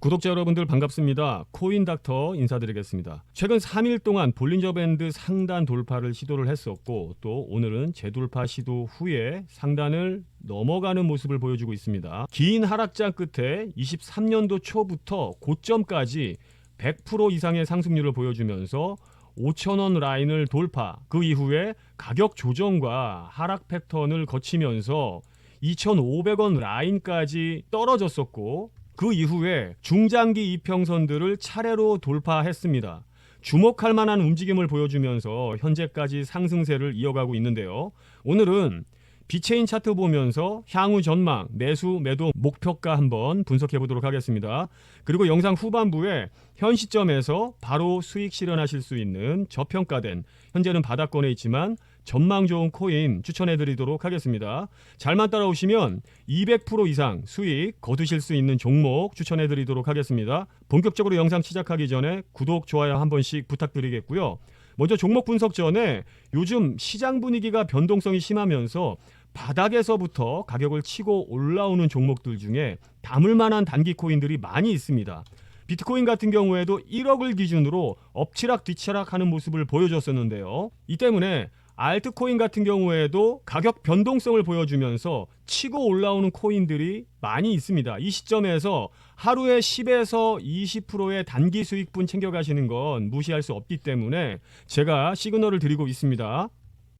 구독자 여러분들 반갑습니다. 코인닥터 인사드리겠습니다. 최근 3일 동안 볼린저 밴드 상단 돌파를 시도를 했었고 또 오늘은 재돌파 시도 후에 상단을 넘어가는 모습을 보여주고 있습니다. 긴 하락장 끝에 23년도 초부터 고점까지 100% 이상의 상승률을 보여주면서 5천원 라인을 돌파 그 이후에 가격 조정과 하락 패턴을 거치면서 2,500원 라인까지 떨어졌었고 그 이후에 중장기 이평선들을 차례로 돌파했습니다. 주목할 만한 움직임을 보여주면서 현재까지 상승세를 이어가고 있는데요. 오늘은 비체인 차트 보면서 향후 전망, 매수, 매도 목표가 한번 분석해 보도록 하겠습니다. 그리고 영상 후반부에 현 시점에서 바로 수익 실현하실 수 있는 저평가된 현재는 바닥권에 있지만 전망 좋은 코인 추천해 드리도록 하겠습니다. 잘만 따라오시면 200% 이상 수익 거두실 수 있는 종목 추천해 드리도록 하겠습니다. 본격적으로 영상 시작하기 전에 구독, 좋아요 한 번씩 부탁드리겠고요. 먼저 종목 분석 전에 요즘 시장 분위기가 변동성이 심하면서 바닥에서부터 가격을 치고 올라오는 종목들 중에 담을 만한 단기 코인들이 많이 있습니다. 비트코인 같은 경우에도 1억을 기준으로 엎치락 뒤치락 하는 모습을 보여줬었는데요. 이 때문에 알트코인 같은 경우에도 가격 변동성을 보여주면서 치고 올라오는 코인들이 많이 있습니다. 이 시점에서 하루에 10에서 20%의 단기 수익분 챙겨가시는 건 무시할 수 없기 때문에 제가 시그널을 드리고 있습니다.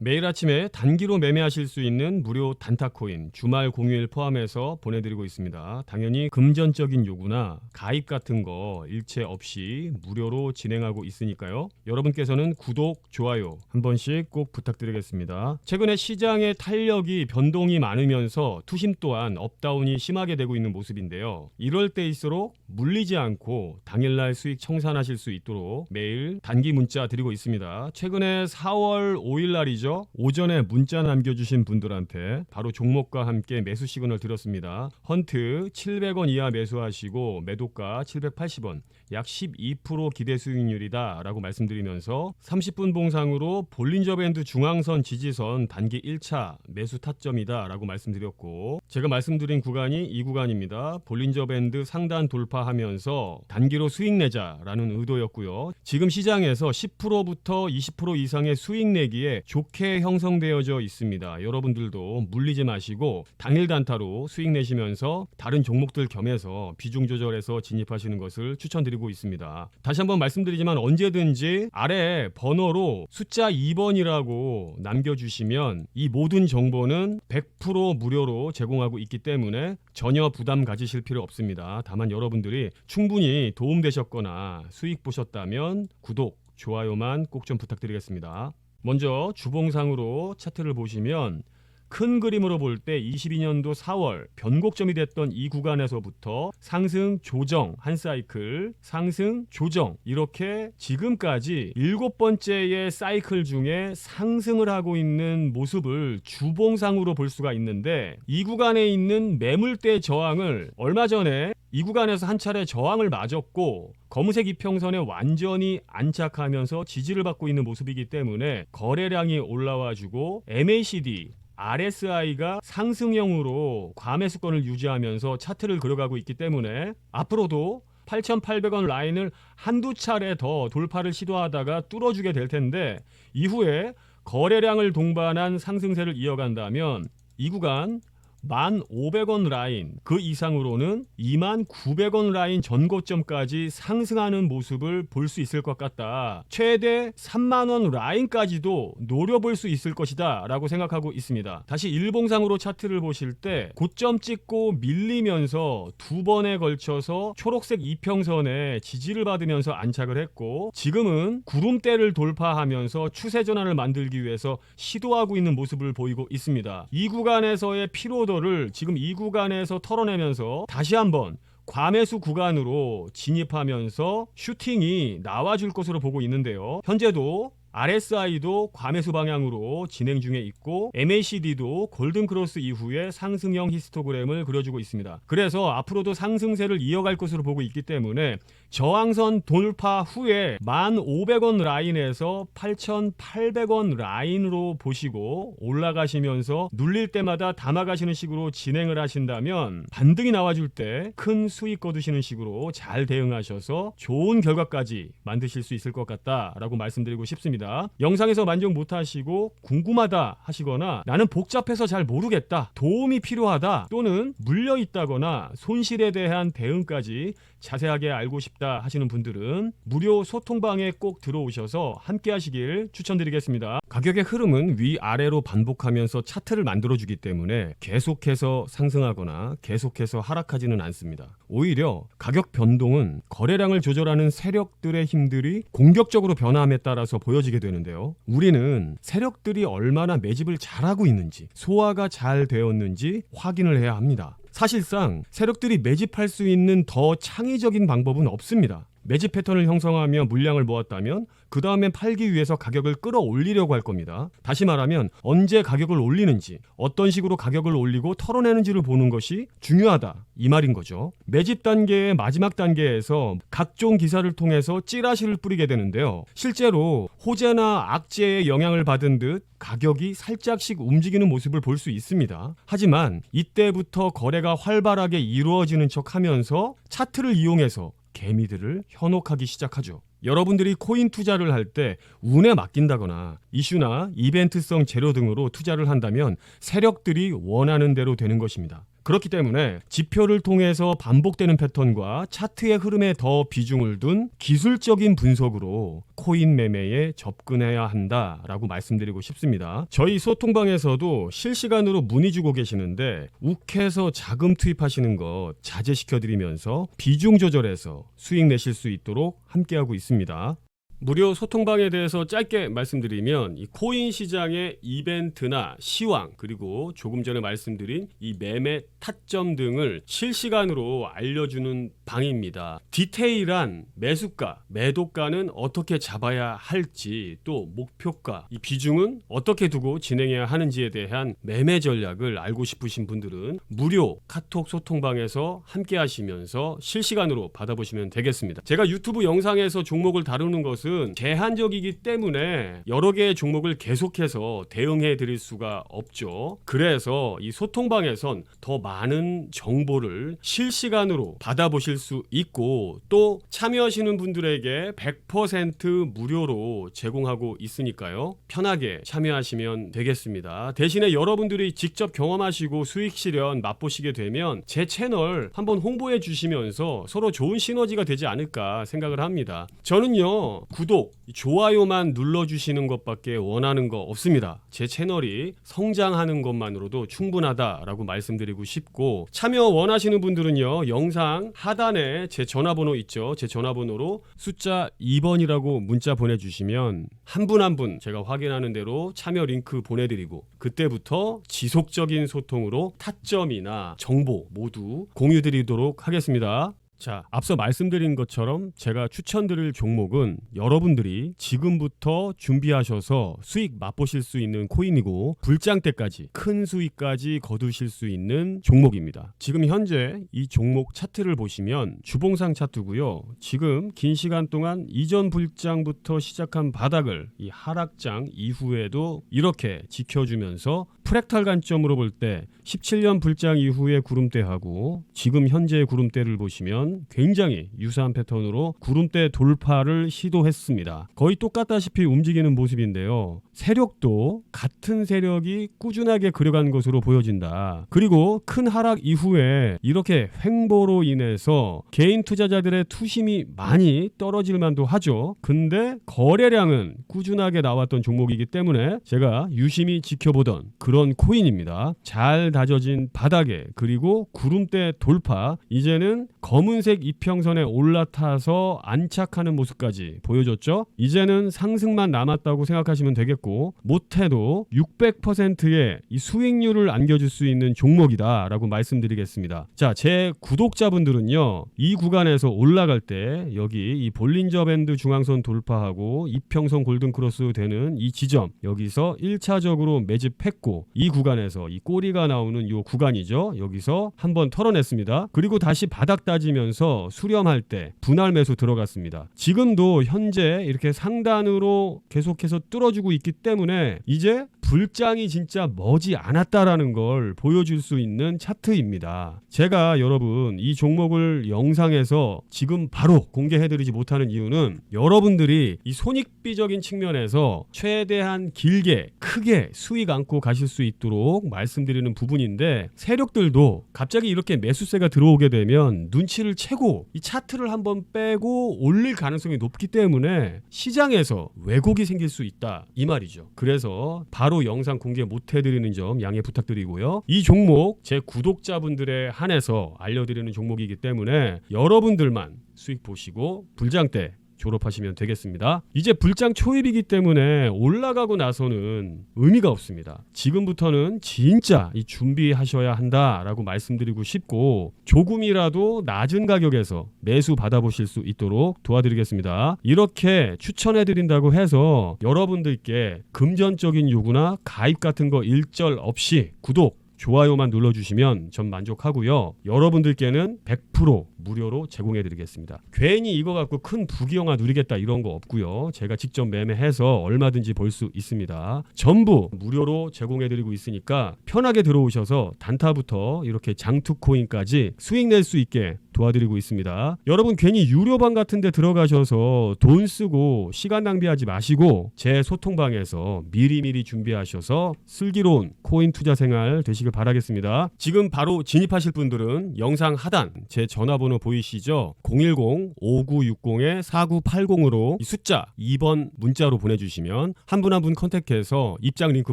매일 아침에 단기로 매매하실 수 있는 무료 단타코인 주말 공휴일 포함해서 보내드리고 있습니다. 당연히 금전적인 요구나 가입 같은 거 일체 없이 무료로 진행하고 있으니까요. 여러분께서는 구독, 좋아요 한 번씩 꼭 부탁드리겠습니다. 최근에 시장의 탄력이 변동이 많으면서 투심 또한 업다운이 심하게 되고 있는 모습인데요. 이럴 때일수록 물리지 않고 당일날 수익 청산하실 수 있도록 매일 단기 문자 드리고 있습니다. 최근에 4월 5일 날이죠. 오전에 문자 남겨주신 분들한테 바로 종목과 함께 매수 시그널 드렸습니다. 헌트 700원 이하 매수하시고 매도가 780원, 약 12% 기대 수익률이다 라고 말씀드리면서 30분 봉상으로 볼린저 밴드 중앙선 지지선 단기 1차 매수 타점이다 라고 말씀드렸고 제가 말씀드린 구간이 이 구간입니다. 볼린저 밴드 상단 돌파하면서 단기로 수익 내자라는 의도였고요. 지금 시장에서 10%부터 20% 이상의 수익 내기에 좋게 형성되어져 있습니다. 여러분들도 물리지 마시고 당일 단타로 수익 내시면서 다른 종목들 겸해서 비중 조절해서 진입하시는 것을 추천드리고 있습니다. 다시 한번 말씀드리지만 언제든지 아래 번호로 숫자 2번이라고 남겨주시면 이 모든 정보는 100% 무료로 제공하고 있기 때문에 전혀 부담 가지실 필요 없습니다. 다만 여러분들이 충분히 도움되셨거나 수익 보셨다면 구독, 좋아요만 꼭 좀 부탁드리겠습니다. 먼저 주봉상으로 차트를 보시면 큰 그림으로 볼 때 22년도 4월 변곡점이 됐던 이 구간에서부터 상승 조정 한 사이클 상승 조정 이렇게 지금까지 일곱 번째의 사이클 중에 상승을 하고 있는 모습을 주봉상으로 볼 수가 있는데 이 구간에 있는 매물대 저항을 얼마 전에 이 구간에서 한 차례 저항을 맞았고 검은색 이평선에 완전히 안착하면서 지지를 받고 있는 모습이기 때문에 거래량이 올라와주고 MACD RSI가 상승형으로 과매수권을 유지하면서 차트를 그려가고 있기 때문에 앞으로도 8,800원 라인을 한두 차례 더 돌파를 시도하다가 뚫어주게 될 텐데 이후에 거래량을 동반한 상승세를 이어간다면 이 구간 1,500원 라인 그 이상으로는 2,900원 라인 전고점까지 상승하는 모습을 볼 수 있을 것 같다. 최대 3만원 라인까지도 노려볼 수 있을 것이다 라고 생각하고 있습니다. 다시 일봉상으로 차트를 보실 때 고점 찍고 밀리면서 두 번에 걸쳐서 초록색 이평선에 지지를 받으면서 안착을 했고 지금은 구름대를 돌파하면서 추세 전환을 만들기 위해서 시도하고 있는 모습을 보이고 있습니다. 이 구간에서의 피로 도를 지금 이 구간에서 털어내면서 다시 한번 과매수 구간으로 진입하면서 슈팅이 나와줄 것으로 보고 있는데요. 현재도 RSI도 과매수 방향으로 진행 중에 있고 MACD도 골든 크로스 이후에 상승형 히스토그램을 그려주고 있습니다. 그래서 앞으로도 상승세를 이어갈 것으로 보고 있기 때문에 저항선 돌파 후에 1,500원 라인에서 8,800원 라인으로 보시고 올라가시면서 눌릴 때마다 담아가시는 식으로 진행을 하신다면 반등이 나와줄 때 큰 수익 거두시는 식으로 잘 대응하셔서 좋은 결과까지 만드실 수 있을 것 같다라고 말씀드리고 싶 습니다. 영상에서 만족 못하시고 궁금하다 하시거나 나는 복잡해서 잘 모르겠다 도움이 필요하다 또는 물려 있다거나 손실에 대한 대응까지 자세하게 알고 싶다 하시는 분들은 무료 소통방에 꼭 들어오셔서 함께 하시길 추천드리겠습니다. 가격의 흐름은 위아래로 반복하면서 차트를 만들어주기 때문에 계속해서 상승하거나 계속해서 하락하지는 않습니다. 오히려 가격 변동은 거래량을 조절하는 세력들의 힘들이 공격적으로 변함에 따라서 보여지게 되는데요. 우리는 세력들이 얼마나 매집을 잘하고 있는지, 소화가 잘 되었는지 확인을 해야 합니다. 사실상 세력들이 매집할 수 있는 더 창의적인 방법은 없습니다. 매집 패턴을 형성하며 물량을 모았다면 그 다음엔 팔기 위해서 가격을 끌어올리려고 할 겁니다. 다시 말하면 언제 가격을 올리는지 어떤 식으로 가격을 올리고 털어내는지를 보는 것이 중요하다 이 말인 거죠. 매집 단계의 마지막 단계에서 각종 기사를 통해서 찌라시를 뿌리게 되는데요. 실제로 호재나 악재의 영향을 받은 듯 가격이 살짝씩 움직이는 모습을 볼 수 있습니다. 하지만 이때부터 거래가 활발하게 이루어지는 척 하면서 차트를 이용해서 개미들을 현혹하기 시작하죠. 여러분들이 코인 투자를 할 때 운에 맡긴다거나 이슈나 이벤트성 재료 등으로 투자를 한다면 세력들이 원하는 대로 되는 것입니다. 그렇기 때문에 지표를 통해서 반복되는 패턴과 차트의 흐름에 더 비중을 둔 기술적인 분석으로 코인 매매에 접근해야 한다라고 말씀드리고 싶습니다. 저희 소통방에서도 실시간으로 문의 주고 계시는데 욱해서 자금 투입하시는 것 자제시켜 드리면서 비중 조절해서 수익 내실 수 있도록 함께하고 있습니다. 무료 소통방에 대해서 짧게 말씀드리면 이 코인 시장의 이벤트나 시황 그리고 조금 전에 말씀드린 이 매매 타점 등을 실시간으로 알려주는 방입니다. 디테일한 매수가, 매도가는 어떻게 잡아야 할지 또 목표가, 이 비중은 어떻게 두고 진행해야 하는지에 대한 매매 전략을 알고 싶으신 분들은 무료 카톡 소통방에서 함께 하시면서 실시간으로 받아보시면 되겠습니다. 제가 유튜브 영상에서 종목을 다루는 것은 것은 제한적이기 때문에 여러 개의 종목을 계속해서 대응해 드릴 수가 없죠. 그래서 이 소통방에선 더 많은 정보를 실시간으로 받아보실 수 있고 또 참여하시는 분들에게 100% 무료로 제공하고 있으니까요. 편하게 참여하시면 되겠습니다. 대신에 여러분들이 직접 경험하시고 수익 실현 맛보시게 되면 제 채널 한번 홍보해 주시면서 서로 좋은 시너지가 되지 않을까 생각을 합니다. 저는요. 구독, 좋아요만 눌러주시는 것밖에 원하는 거 없습니다. 제 채널이 성장하는 것만으로도 충분하다라고 말씀드리고 싶고 참여 원하시는 분들은요 영상 하단에 제 전화번호 있죠. 제 전화번호로 숫자 2번이라고 문자 보내주시면 한 분 한분 제가 확인하는 대로 참여 링크 보내드리고 그때부터 지속적인 소통으로 타점이나 정보 모두 공유드리도록 하겠습니다. 자, 앞서 말씀드린 것처럼 제가 추천드릴 종목은 여러분들이 지금부터 준비하셔서 수익 맛보실 수 있는 코인이고 불장 때까지 큰 수익까지 거두실 수 있는 종목입니다. 지금 현재 이 종목 차트를 보시면 주봉상 차트고요. 지금 긴 시간 동안 이전 불장부터 시작한 바닥을 이 하락장 이후에도 이렇게 지켜주면서 프랙탈 관점으로 볼 때 17년 불장 이후의 구름대하고 지금 현재의 구름대를 보시면 굉장히 유사한 패턴으로 구름대 돌파를 시도했습니다. 거의 똑같다시피 움직이는 모습인데요. 세력도 같은 세력이 꾸준하게 그려간 것으로 보여진다. 그리고 큰 하락 이후에 이렇게 횡보로 인해서 개인 투자자들의 투심이 많이 떨어질 만도 하죠. 근데 거래량은 꾸준하게 나왔던 종목이기 때문에 제가 유심히 지켜보던 그런 코인입니다. 잘 다져진 바닥에 그리고 구름대 돌파 이제는 검은 붉은색 이평선에 올라타서 안착하는 모습까지 보여줬죠. 이제는 상승만 남았다고 생각하시면 되겠고 못해도 600%의 이 수익률을 안겨줄 수 있는 종목이다라고 말씀드리겠습니다. 자, 제 구독자분들은요. 이 구간에서 올라갈 때 여기 이 볼린저 밴드 중앙선 돌파하고 이평선 골든 크로스 되는 이 지점 여기서 1차적으로 매집했고 이 구간에서 이 꼬리가 나오는 이 구간이죠. 여기서 한번 털어냈습니다. 그리고 다시 바닥 따지면 서 수렴할 때 분할 매수 들어갔습니다. 지금도 현재 이렇게 상단으로 계속해서 뚫어주고 있기 때문에 이제 불장이 진짜 머지 않았다라는 걸 보여줄 수 있는 차트입니다. 제가 여러분 이 종목을 영상에서 지금 바로 공개해드리지 못하는 이유는 여러분들이 이 손익비적인 측면에서 최대한 길게 크게 수익 안고 가실 수 있도록 말씀드리는 부분인데 세력들도 갑자기 이렇게 매수세가 들어오게 되면 눈치를 채고 이 차트를 한번 빼고 올릴 가능성이 높기 때문에 시장에서 왜곡이 생길 수 있다 이 말이죠. 그래서 바로 영상 공개 못 해드리는 점 양해 부탁드리고요. 이 종목 제 구독자분들에 한해서 알려드리는 종목이기 때문에 여러분들만 수익 보시고 불장 때 졸업하시면 되겠습니다. 이제 불장 초입이기 때문에 올라가고 나서는 의미가 없습니다. 지금부터는 진짜 이 준비하셔야 한다라고 말씀드리고 싶고 조금이라도 낮은 가격에서 매수 받아보실 수 있도록 도와드리겠습니다. 이렇게 추천해 드린다고 해서 여러분들께 금전적인 요구나 가입 같은 거 일절 없이 구독 좋아요만 눌러주시면 전 만족하고요. 여러분들께는 100% 무료로 제공해드리겠습니다. 괜히 이거 갖고 큰 부귀영화 누리겠다 이런 거 없고요. 제가 직접 매매해서 얼마든지 볼 수 있습니다. 전부 무료로 제공해드리고 있으니까 편하게 들어오셔서 단타부터 이렇게 장투 코인까지 수익 낼 수 있게 도와드리고 있습니다. 여러분 괜히 유료방 같은 데 들어가셔서 돈 쓰고 시간 낭비하지 마시고 제 소통방에서 미리미리 준비하셔서 슬기로운 코인 투자 생활 되시길 바라겠습니다. 지금 바로 진입하실 분들은 영상 하단 제 전화번호 보이시죠? 010-5960-4980으로 숫자 2번 문자로 보내주시면 한 분 한 분 컨택해서 입장 링크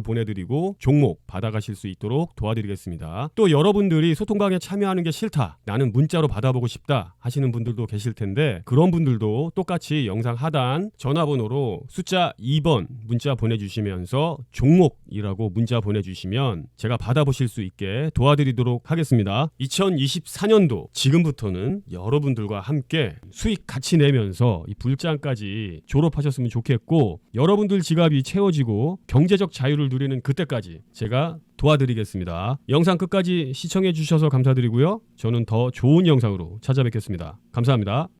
보내드리고 종목 받아가실 수 있도록 도와드리겠습니다. 또 여러분들이 소통방에 참여하는 게 싫다. 나는 문자로 받아보고 싶다 하시는 분들도 계실 텐데 그런 분들도 똑같이 영상 하단 전화번호로 숫자 2번 문자 보내주시면서 종목이라고 문자 보내주시면 제가 받아 보실 수 있게 도와드리도록 하겠습니다. 2024년도 지금부터는 여러분들과 함께 수익 같이 내면서 이 불장까지 졸업하셨으면 좋겠고 여러분들 지갑이 채워지고 경제적 자유를 누리는 그때까지 제가 도와드리겠습니다. 영상 끝까지 시청해 주셔서 감사드리고요. 저는 더 좋은 영상으로 찾아뵙겠습니다. 감사합니다.